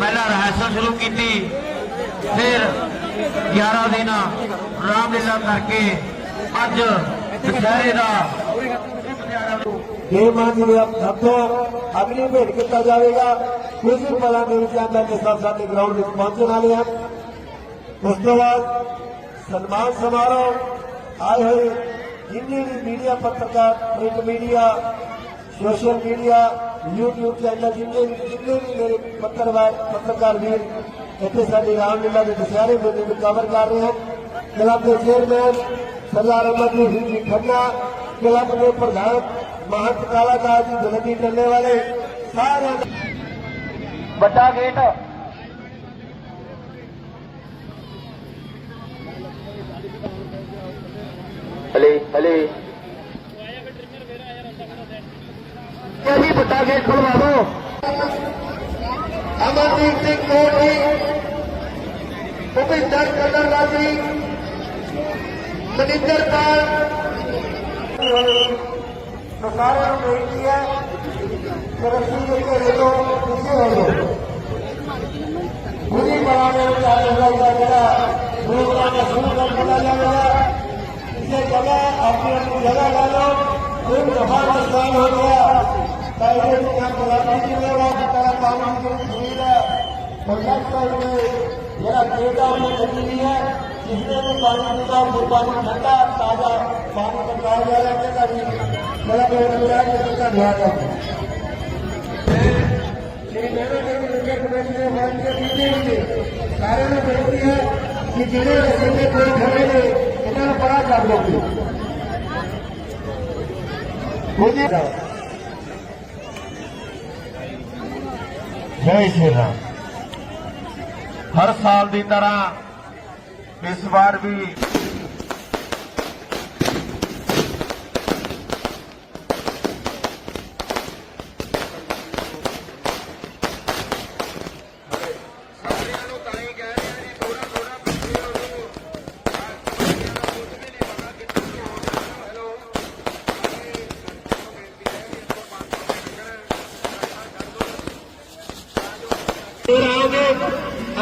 ਮਹੀਨਿਆਂ ਤੋਂ ਪਹਿਲਾਂ ਰਹਿਸਲ ਸ਼ੁਰੂ ਕੀਤੀ, ਫਿਰ 11 ਦਿਨ ਰਾਮਲੀਲਾ ਕਰਕੇ ਅੱਜ ਦੁਸਹਿਰੇ ਦਾ ਦੇਵਮਾਨ ਜੀ ਦੇ ਹੱਥੋਂ ਅਗਲੀ ਭੇਟ ਕੀਤਾ ਜਾਵੇਗਾ। ਕੁਝ ਪਲਾਂ ਦੇ ਵਿੱਚ ਆਂਦਾ ਕਿ ਸਭ ਸਾਡੇ ਗਰਾਊਂਡ ਵਿੱਚ ਪਹੁੰਚਣ ਵਾਲੇ ਹਨ। ਉਸ ਤੋਂ ਬਾਅਦ ਸਨਮਾਨ ਸਮਾਰੋਹ, ਆਏ ਹੋਏ ਜਿੰਨੇ ਵੀ ਮੀਡੀਆ ਪੱਤਰਕਾਰ print media social media YouTube channel ਜਿੰਨੇ ਜਿੰਨੇ ਵੀ ਮੇਰੇ ਪੱਤਰਕਾਰ ਪੱਤਰਕਾਰ ਵੀਰ, ਇੱਥੇ ਸਾਡੇ ਰਾਮਲੀਲਾ ਦੇ ਦੁਸਹਿਰੇ ਮੇਲੇ ਨੂੰ ਕਵਰ ਕਰ ਰਹੇ ਹਨ। ਕਲੱਬ ਦੇ ਚੇਅਰਮੈਨ ਸਰਦਾਰ ਅਮਰਜੀਤ ਸਿੰਘ ਜੀ ਖੰਨਾ, ਕਲੱਬ ਦੇ ਪ੍ਰਧਾਨ ਮਹੰਤ ਕਾਲਾਦਾਸ ਜੀ ਦਲਦੀ ਟੱਲੇ ਵਾਲੇ, ਸਾਰਿਆਂ ਦਾ ਵੱਡਾ ਗੇਟ। ਹਲੇ ਹਲੇ ਇਹ ਵੀ ਖੁਲਵਾ ਦਿਓ ਅਮਰਜੀਤ ਸਿੰਘ ਕੋਟੀ ਭੁਪਿੰਦਰ ਕਲਰ ਜੀ ਮਨਿੰਦਰ ਪਾਲ। ਤਾਂ ਸਾਰਿਆਂ ਨੂੰ ਬੇਨਤੀ ਹੈ ਕਿ ਦੇ ਘੇਰੇ ਤੋਂ ਪਿੱਛੇ ਹੋ ਜਾਓ। ਗੁਰੀ ਬਰਾਬਰ ਨੂੰ ਚੱਲ ਰਿਹਾ ਜਿਹੜਾ ਪ੍ਰੋਗਰਾਮ ਦਾ ਸ਼ੁਰੂ ਕਰ ਦਿੱਤਾ ਜਾਵੇਗਾ ਇਸੇ ਜਗ੍ਹਾ ਆਪਣੀ ਆਪਣੀ ਜਗ੍ਹਾ ਲੈ ਲਓ। ਕੋਈ ਦਫਾ ਨੁਕਸਾਨ ਹੋ ਗਿਆ। ਤਾਂ ਇਹਦੇ ਵਿੱਚ ਕੰਮ ਕਰਾਂਗੇ ਜਿੰਦੇਵਾਰ ਦੀ ਤਰ੍ਹਾਂ ਕੰਮ ਦੀ ਸੁਵਿਧਾ ਹੈ ਪ੍ਰੋਜੈਕਟ ਕਰਕੇ ਜਿਹੜਾ ਕੇਡਾ ਉਹ ਲੱਗੀ ਹੋਈ ਹੈ ਜਿਸਨੇ ਵੀ ਪਾਣੀ ਦਾ ਪਾਣੀ ਠੰਡਾ ਤਾਜ਼ਾ ਪਾਣੀ ਪਕਾਇਆ ਜਾ ਰਿਹਾ ਹੈ ਕਿ ਮੇਰਾ ਬੇਟਾ ਮੇਰਾ ਜਿਸ ਦਾ ਧਿਆਨ ਰੱਖੋ ਸ਼੍ਰੀ ਮੇਰੇ ਦੇ ਲੰਗਰ ਕਮੇਟੀ ਦੇ ਮਾਨ ਕੇ ਪੀਛੇ ਵੀ ਸਾਰਿਆਂ ਨੂੰ ਬੇਨਤੀ ਹੈ ਕਿ ਜਿਹੜੇ ਰਸਤੇ ਤੇ ਕੋਈ ਖੜੇ ਨੇ ਇਹਨਾਂ ਨੂੰ ਪਰਾਂ ਕਰ ਲਓ ਮੁਝੇ ਜੈ ਸ਼੍ਰੀ ਰਾਮ। ਹਰ ਸਾਲ ਦੀ ਤਰ੍ਹਾਂ ਇਸ ਵਾਰ ਵੀ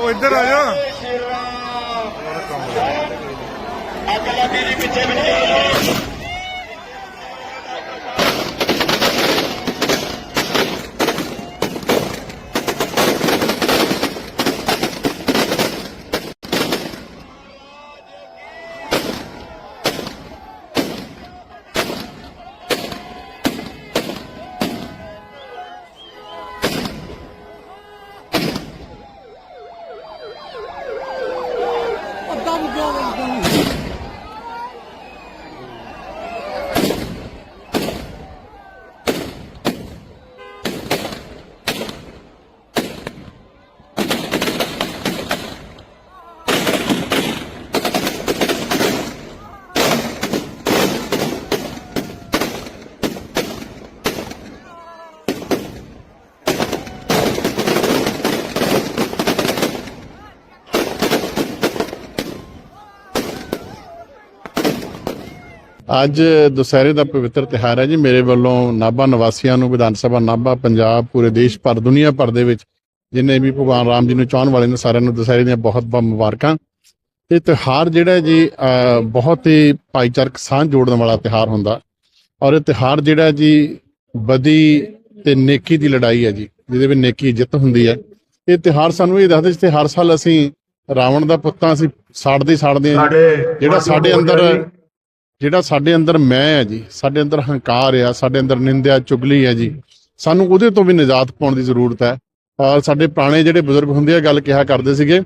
ਉਹ ਇੱਧਰ ਆ ਜਾ। ਅੱਗ ਲੱਗੀ ਜੀ ਪਿੱਛੇ ਪਿੱਛੇ I'm going. to ਅੱਜ ਦੁਸਹਿਰੇ ਦਾ ਪਵਿੱਤਰ ਤਿਹਾਰ ਹੈ ਜੀ। ਮੇਰੇ ਵੱਲੋਂ ਨਾਭਾ ਨਿਵਾਸੀਆਂ ਨੂੰ ਵਿਧਾਨ ਸਭਾ ਨਾਭਾ ਪੰਜਾਬ ਪੂਰੇ ਦੇਸ਼ ਭਰ ਦੁਨੀਆ ਭਰ ਦੇ ਵਿੱਚ ਜਿੰਨੇ ਵੀ ਭਗਵਾਨ ਰਾਮ ਜੀ ਨੂੰ ਚਾਹਣ ਵਾਲੇ ਨੇ ਸਾਰਿਆਂ ਨੂੰ ਦੁਸਹਿਰੇ ਦੀਆਂ ਬਹੁਤ ਬਹੁਤ ਮੁਬਾਰਕਾਂ। ਇਹ ਤਿਉਹਾਰ ਜਿਹੜਾ ਜੀ ਬਹੁਤ ਹੀ ਭਾਈਚਾਰਕ ਸਾਂਝ ਜੋੜਨ ਵਾਲਾ ਤਿਉਹਾਰ ਹੁੰਦਾ। ਔਰ ਇਹ ਤਿਉਹਾਰ ਜਿਹੜਾ ਜੀ ਬਦੀ ਤੇ ਨੇਕੀ ਦੀ ਲੜਾਈ ਹੈ ਜੀ ਜਿਹਦੇ ਵਿੱਚ ਨੇਕੀ ਜਿੱਤ ਹੁੰਦੀ ਹੈ। ਇਹ ਤਿਉਹਾਰ ਸਾਨੂੰ ਇਹ ਦੱਸਦਾ ਜਿੱਥੇ ਹਰ ਸਾਲ ਅਸੀਂ ਰਾਵਣ ਦਾ ਪੁੱਤਾਂ ਅਸੀਂ ਸਾੜਦੇ ਸਾੜਦੇ ਜਿਹੜਾ ਸਾਡੇ ਅੰਦਰ ਜਿਹੜਾ ਸਾਡੇ ਅੰਦਰ ਮੈਂ ਹੈ ਜੀ ਸਾਡੇ ਅੰਦਰ ਹੰਕਾਰ ਆ ਸਾਡੇ ਅੰਦਰ ਨਿੰਦਿਆ ਚੁਗਲੀ ਹੈ ਜੀ ਸਾਨੂੰ ਉਹਦੇ ਤੋਂ ਵੀ ਨਿਜਾਤ ਪਾਉਣ ਦੀ ਜ਼ਰੂਰਤ ਹੈ। ਔਰ ਸਾਡੇ ਪੁਰਾਣੇ ਜਿਹੜੇ ਬਜ਼ੁਰਗ ਹੁੰਦੇ ਆ ਗੱਲ ਕਿਹਾ ਕਰਦੇ ਸੀਗੇ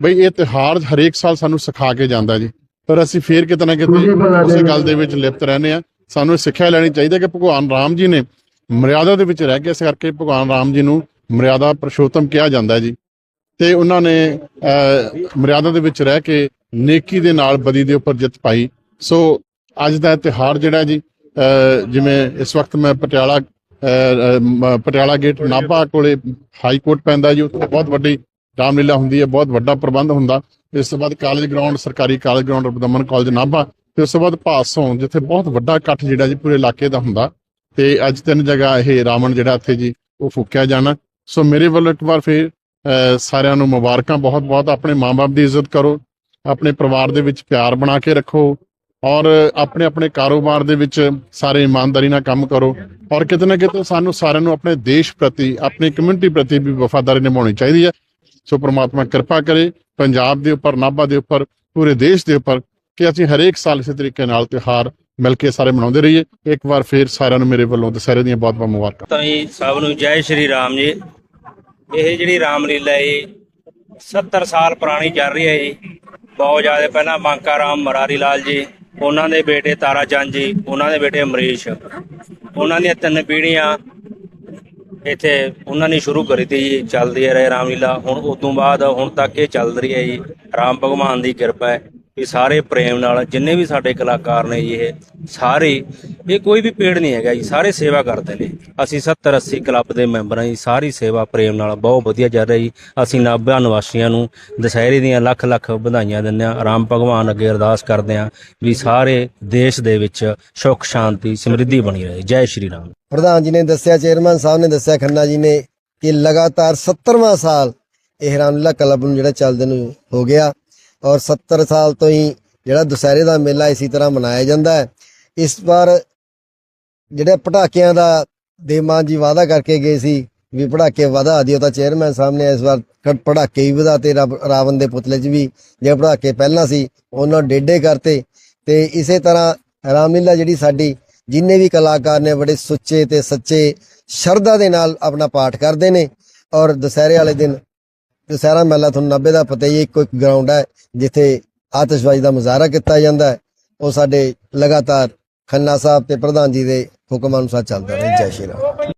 ਬਈ ਇਹ ਤਿਉਹਾਰ ਹਰੇਕ ਸਾਲ ਸਾਨੂੰ ਸਿਖਾ ਕੇ ਜਾਂਦਾ ਜੀ। ਪਰ ਅਸੀਂ ਫੇਰ ਕਿਤੇ ਨਾ ਕਿਤੇ ਉਸੇ ਗੱਲ ਦੇ ਵਿੱਚ ਲਿਪਤ ਰਹਿੰਦੇ ਆ। ਸਾਨੂੰ ਇਹ ਸਿੱਖਿਆ ਲੈਣੀ ਚਾਹੀਦੀ ਹੈ ਕਿ ਭਗਵਾਨ ਰਾਮ ਜੀ ਨੇ ਮਰਿਆਦਾ ਦੇ ਵਿੱਚ ਰਹਿ ਕੇ ਇਸ ਕਰਕੇ ਭਗਵਾਨ ਰਾਮ ਜੀ ਨੂੰ ਮਰਿਆਦਾ ਪੁਰਸ਼ੋਤਮ ਕਿਹਾ ਜਾਂਦਾ ਜੀ। ਤੇ ਉਹਨਾਂ ਨੇ ਮਰਿਆਦਾ ਦੇ ਵਿੱਚ ਰਹਿ ਕੇ ਨੇਕੀ ਦੇ ਨਾਲ ਬਦੀ ਦੇ ਉੱਪਰ ਜਿੱਤ ਪਾਈ। ਸੋ ਅੱਜ ਦਾ ਇਹ ਤਿਉਹਾਰ ਜਿਹੜਾ ਜੀ ਅਹ, ਜਿਵੇਂ ਇਸ ਵਕਤ ਮੈਂ ਪਟਿਆਲਾ ਪਟਿਆਲਾ ਗੇਟ ਨਾਭਾ ਕੋਲੇ ਹਾਈ ਕੋਰਟ ਪੈਂਦਾ ਜੀ ਉੱਥੇ ਬਹੁਤ ਵੱਡੀ ਰਾਮਲੀਲਾ ਹੁੰਦੀ ਹੈ ਬਹੁਤ ਵੱਡਾ ਪ੍ਰਬੰਧ ਹੁੰਦਾ। ਇਸ ਤੋਂ ਬਾਅਦ ਕਾਲਜ ਗਰਾਊਂਡ ਸਰਕਾਰੀ college ground Ripudaman college Nabha ਤੇ ਉਸ ਤੋਂ ਬਾਅਦ ਭਾਸੋਂ ਜਿੱਥੇ ਬਹੁਤ ਵੱਡਾ ਇਕੱਠ ਜਿਹੜਾ ਜੀ ਪੂਰੇ ਇਲਾਕੇ ਦਾ ਹੁੰਦਾ। ਤੇ ਅੱਜ ਤਿੰਨ ਜਗ੍ਹਾ ਇਹ ਰਾਵਣ ਜਿਹੜਾ ਇੱਥੇ ਜੀ ਉਹ ਫੂਕਿਆ ਜਾਣਾ। ਸੋ ਮੇਰੇ ਵੱਲੋਂ ਇੱਕ ਵਾਰ ਫੇਰ ਅਹ ਸਾਰਿਆਂ ਨੂੰ ਮੁਬਾਰਕਾਂ ਬਹੁਤ ਬਹੁਤ ਆਪਣੇ ਮਾਪੇ ਦੀ ਇੱਜ਼ਤ ਕਰੋ। ਆਪਣੇ ਪਰਿਵਾਰ ਦੇ ਵਿੱਚ ਪਿਆਰ ਬਣਾ ਕੇ ਰੱਖੋ। ਔਰ ਆਪਣੇ ਆਪਣੇ ਕਾਰੋਬਾਰ ਦੇ ਵਿੱਚ ਸਾਰੇ ਇਮਾਨਦਾਰੀ ਨਾਲ ਕੰਮ ਕਰੋ। ਔਰ ਕਿਤੇ ਨਾ ਕਿਤੇ ਸਾਨੂੰ ਸਾਰਿਆਂ ਨੂੰ ਆਪਣੇ ਦੇਸ਼ ਪ੍ਰਤੀ, ਆਪਣੀ ਕਮਿਊਨਿਟੀ ਪ੍ਰਤੀ ਵੀ ਵਫਾਦਾਰੀ ਨਿਭਾਉਣੀ ਚਾਹੀਦੀ ਹੈ। ਸੋ ਪ੍ਰਮਾਤਮਾ ਕਿਰਪਾ ਕਰੇ, ਪੰਜਾਬ ਦੇ ਉੱਪਰ, ਨਾਭਾ ਦੇ ਉੱਪਰ, ਪੂਰੇ ਦੇਸ਼ ਦੇ ਉੱਪਰ ਕਿ ਅਸੀਂ ਹਰੇਕ ਸਾਲ ਇਸੇ ਤਰੀਕੇ ਨਾਲ ਤਿਉਹਾਰ ਮਿਲ ਕੇ ਸਾਰੇ ਮਨਾਉਂਦੇ ਰਹੀਏ। ਇੱਕ ਵਾਰ ਫੇਰ ਸਾਰਿਆਂ ਨੂੰ ਮੇਰੇ ਵੱਲੋਂ ਦੁਸਹਿਰੇ ਦੀਆਂ ਬਹੁਤ ਬਹੁਤ ਮੁਬਾਰਕਾਂ। ਤਾਂ ਜੀ ਸਭ ਨੂੰ ਜੈ ਸ਼੍ਰੀ ਰਾਮ ਜੀ। ਇਹ ਜਿਹੜੀ ਰਾਮਲੀਲਾ ਹੈ ਜੀ 70 ਸਾਲ ਪੁਰਾਣੀ ਚੱਲ ਰਹੀ ਹੈ ਜੀ। ਬਹੁਤ ਜ਼ਿਆਦਾ ਪਹਿਲਾਂ ਬਾਂਕਾ ਰਾਮ, ਮਰਾਰੀ ਲਾਲ ਜੀ। ਉਹਨਾਂ ਦੇ ਬੇਟੇ ਤਾਰਾ ਚੰਦ ਜੀ, ਉਹਨਾਂ ਦੇ ਬੇਟੇ ਅਮਰੀਸ਼। ਉਹਨਾਂ ਦੀਆਂ ਤਿੰਨ ਪੀੜ੍ਹੀਆਂ ਇੱਥੇ ਉਹਨਾਂ ਨੇ ਸ਼ੁਰੂ ਕਰੀ ਤੀ ਜੀ, ਚੱਲਦੀ ਹੈ ਰਹੇ ਰਾਮਲੀਲਾ। ਹੁਣ ਉਸ ਤੋਂ ਬਾਅਦ ਹੁਣ ਤੱਕ ਇਹ ਚੱਲ ਰਹੀ ਹੈ ਜੀ। ਰਾਮ ਭਗਵਾਨ ਦੀ ਕਿਰਪਾ ਹੈ ਵੀ ਸਾਰੇ ਪ੍ਰੇਮ ਨਾਲ ਜਿੰਨੇ ਵੀ ਸਾਡੇ ਕਲਾਕਾਰ ਨੇ ਜੀ ਇਹ ਸਾਰੇ, ਇਹ ਕੋਈ ਵੀ ਪੇੜ ਨਹੀਂ ਹੈਗਾ ਜੀ, ਸਾਰੇ ਸੇਵਾ ਕਰਦੇ ਨੇ। ਅਸੀਂ 70 80 ਕਲੱਬ ਦੇ ਮੈਂਬਰ ਹਾਂ ਜੀ, ਸਾਰੀ ਸੇਵਾ ਪ੍ਰੇਮ ਨਾਲ ਬਹੁਤ ਵਧੀਆ ਚੱਲ ਰਹੀ ਜੀ। ਅਸੀਂ ਨਾਭਾ ਨਿਵਾਸੀਆਂ ਨੂੰ ਦੁਸਹਿਰੇ ਦੀਆਂ ਲੱਖ ਲੱਖ ਵਧਾਈਆਂ ਦਿੰਦੇ ਹਾਂ, ਰਾਮ ਭਗਵਾਨ ਅੱਗੇ ਅਰਦਾਸ ਕਰਦੇ ਹਾਂ ਵੀ ਸਾਰੇ ਦੇਸ਼ ਦੇ ਵਿੱਚ ਸੁੱਖ, ਸ਼ਾਂਤੀ, ਸਮਰਿੱਧੀ ਬਣੀ ਰਹੇ। ਜੈ ਸ਼੍ਰੀ ਰਾਮ। ਪ੍ਰਧਾਨ ਜੀ ਨੇ ਦੱਸਿਆ, ਚੇਅਰਮੈਨ ਸਾਹਿਬ ਨੇ ਦੱਸਿਆ, ਖੰਨਾ ਜੀ ਨੇ ਕਿ ਲਗਾਤਾਰ 70ਵਾਂ ਸਾਲ ਇਹ ਰਾਮਲੀਲਾ ਕਲੱਬ ਨੂੰ ਜਿਹੜਾ ਚੱਲਦੇ ਨੂੰ ਹੋ ਗਿਆ ਔਰ 70 ਸਾਲ ਤੋਂ ਹੀ ਜਿਹੜਾ ਦੁਸਹਿਰੇ ਦਾ ਮੇਲਾ ਇਸੇ ਤਰ੍ਹਾਂ ਮਨਾਇਆ ਜਾਂਦਾ ਹੈ। ਇਸ ਵਾਰ ਜਿਹੜੇ ਪਟਾਕਿਆਂ ਦਾ ਦੇਮਾਨ ਜੀ ਵਾਅਦਾ ਕਰਕੇ ਗਏ ਸੀ ਵੀ ਪੜਾਕੇ ਵਧਾ ਦਿਓ ਤਾਂ ਚੇਅਰਮੈਨ ਸਾਹਿਬ ਨੇ ਇਸ ਵਾਰ ਪੜਾਕੇ ਪਟਾਕੇ ਵੀ ਵਧਾਤੇ ਰੱਬ- ਰਾਵਣ ਦੇ ਪੁਤਲੇ 'ਚ ਵੀ ਜਿਹੜੇ ਪੜਾਕੇ ਪਹਿਲਾਂ ਸੀ, ਉਹਨਾਂ ਨੂੰ ਡੇਢੇ ਕਰਤੇ ਤੇ ਇਸੇ ਤਰ੍ਹਾਂ ਰਾਮਲੀਲਾ ਜਿਹੜੀ ਸਾਡੀ ਜਿੰਨੇ ਵੀ ਕਲਾਕਾਰ ਨੇ ਬੜੇ ਸੁੱਚੇ ਤੇ ਸੱਚੇ ਸ਼ਰਧਾ ਦੇ ਨਾਲ ਆਪਣਾ ਪਾਠ ਕਰਦੇ ਨੇ ਔਰ ਦੁਸਹਿਰੇ ਵਾਲੇ ਦਿਨ ਦੁਸਹਿਰਾ ਮੇਲਾ ਤੁਹਾਨੂੰ 90 ਦਾ ਪਤਾ ਹੀ ਇੱਕੋ ਇੱਕ ਗਰਾਊਂਡ ਹੈ ਜਿੱਥੇ ਆਤਿਸ਼ਬਾਜ਼ੀ ਦਾ ਮੁਜ਼ਾਹਰਾ ਕੀਤਾ ਜਾਂਦਾ ਹੈ। ਉਹ ਸਾਡੇ ਲਗਾਤਾਰ ਖੰਨਾ ਸਾਹਿਬ ਤੇ ਪ੍ਰਧਾਨ ਜੀ ਦੇ ਹੁਕਮ ਅਨੁਸਾਰ ਚੱਲਦਾ ਰਹੇ। ਜੈ ਸ਼੍ਰੀ ਰਾਮ।